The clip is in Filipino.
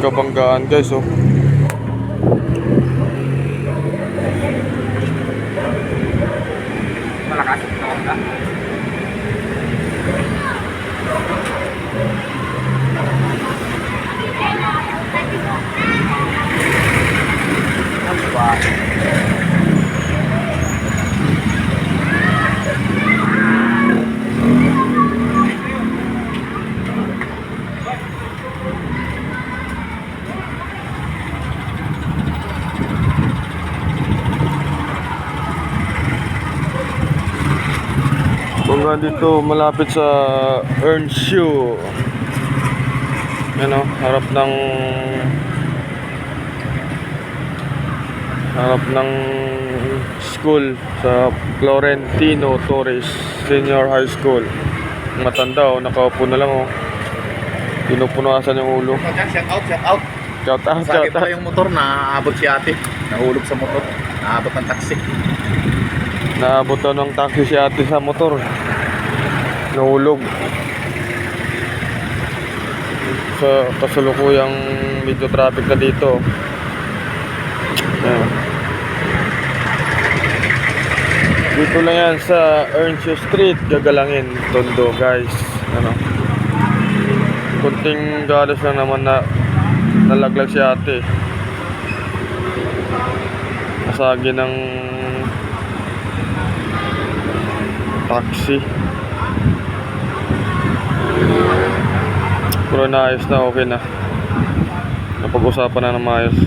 Nagkabanggaan guys oh. Malakas. Nakaka. Nga dito malapit sa Earnshaw. Ano, harap ng harap ng school sa Florentino Torres Senior High School. Matanda oh, nakaupo na lang oh. Pinupunasan yung ulo. Shout out, shout out. Shout out, shout akin pala out. yung motor, naabot si ate. Nahulog sa motor. Naabot ng taxi. Naabot daw ng taxi si ate sa motor. Nahulog. Sa kasalukuyang medyo traffic na dito. Ayan. Dito lang yan sa Earnshaw Street, gagalangin, Tondo guys. Ano? Kunting galos lang naman na nalaglag si ate. Nasagi ng taxi. Pero naayos na, okay na. Napag-usapan na ng maayos.